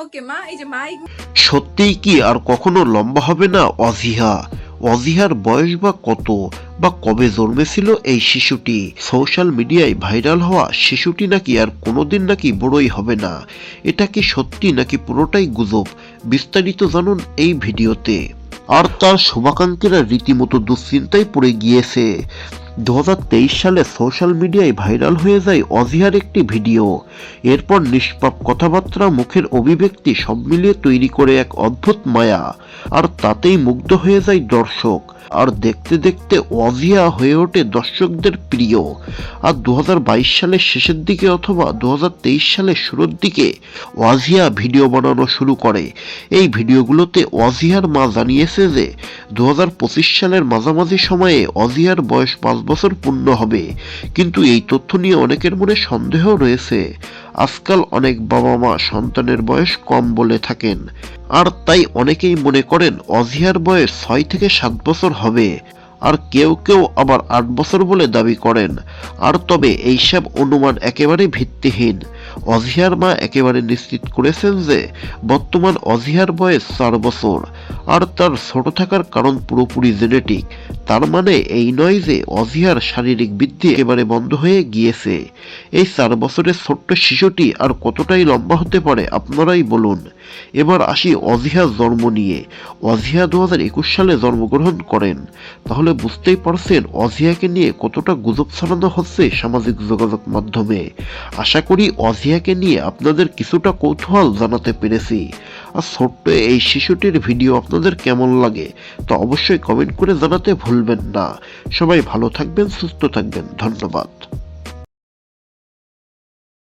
ওকে মা, এই যে সত্যিই কি আর কখনো লম্বা হবে না অজিহা? অজিহার বয়স বা কত? বা কবে জন্মেছিল এই শিশুটি? সোশ্যাল মিডিয়ায় ভাইরাল হওয়া শিশুটি নাকি আর কোনোদিন নাকি বড়ই হবে না? এটা কি সত্যি নাকি পুরোটাই গুজব? বিস্তারিত জানুন এই ভিডিওতে। আর তার শুভাকাঙ্ক্ষীরা রীতিমতো দুশ্চিন্তায় পড়ে গিয়েছে। দু হাজার তেইশ সালে সোশ্যাল মিডিয়ায় ভাইরাল হয়ে যায় অজিহার একটি ভিডিও। এরপর নিষ্পাপ কথাবার্তা, মুখের অভিব্যক্তি সব মিলিয়ে তৈরি করে এক অদ্ভুত মায়া। আর তাতেই মুগ্ধ হয়ে যায় দর্শক। আর দেখতে দেখতে অজিয়া হয়ে ওঠে দর্শকদের প্রিয়। আর দু হাজার বাইশ সালের শেষের দিকে অথবা দু হাজার তেইশ সালের শুরুর দিকে ওয়াজিয়া ভিডিও বানানো শুরু করে। এই ভিডিওগুলোতে ওয়াজিয়ার মা জানিয়েছে যে দু হাজার পঁচিশ সালের মাঝামাঝি সময়ে অজিয়ার বয়স পাঁচ বছর পূর্ণ হবে। কিন্তু এই তথ্য নিয়ে অনেকের মনে সন্দেহ রয়েছে। আজকাল অনেক বাবা মা সন্তানের বয়স কম বলে থাকেন। আর তাই অনেকেই মনে করেন অজিয়ার বয়স ছয় থেকে সাত বছর হবে। আর কেউ কেউ আবার আট বছর বলে দাবি করেন। আর তবে এইসব অনুমান একেবারে ভিত্তিহীন। অজিহার মা একেবারে নিশ্চিত করেছেন যে বর্তমান অজিহার বয়স চার বছর। আর তার ছোট থাকার কারণ পুরোপুরি জেনেটিক। তার মানে এই নয় যে অজিহার শারীরিক বৃদ্ধি এবারে বন্ধ হয়ে গিয়েছে। এই চার বছরের ছোট্ট শিশুটি আর কতটাই লম্বা হতে পারে আপনারাই বলুন। এবার আসি অজিহার জন্ম নিয়ে। অজিহা দু হাজার একুশ সালে জন্মগ্রহণ করেন। তাহলে বুঝতেই পারছেন অজিয়াকে নিয়ে কতটা গুজব ছড়ানো হচ্ছে সামাজিক যোগাযোগ মাধ্যমে। আশা করি অজিয়াকে নিয়ে আপনাদের কিছুটা কৌতূহল জানাতে পেরেছি। আর ছোট্ট এই শিশুটির ভিডিও আপনাদের কেমন লাগে তা অবশ্যই কমেন্ট করে জানাতে ভুলবেন না। সবাই ভালো থাকবেন, সুস্থ থাকবেন। ধন্যবাদ।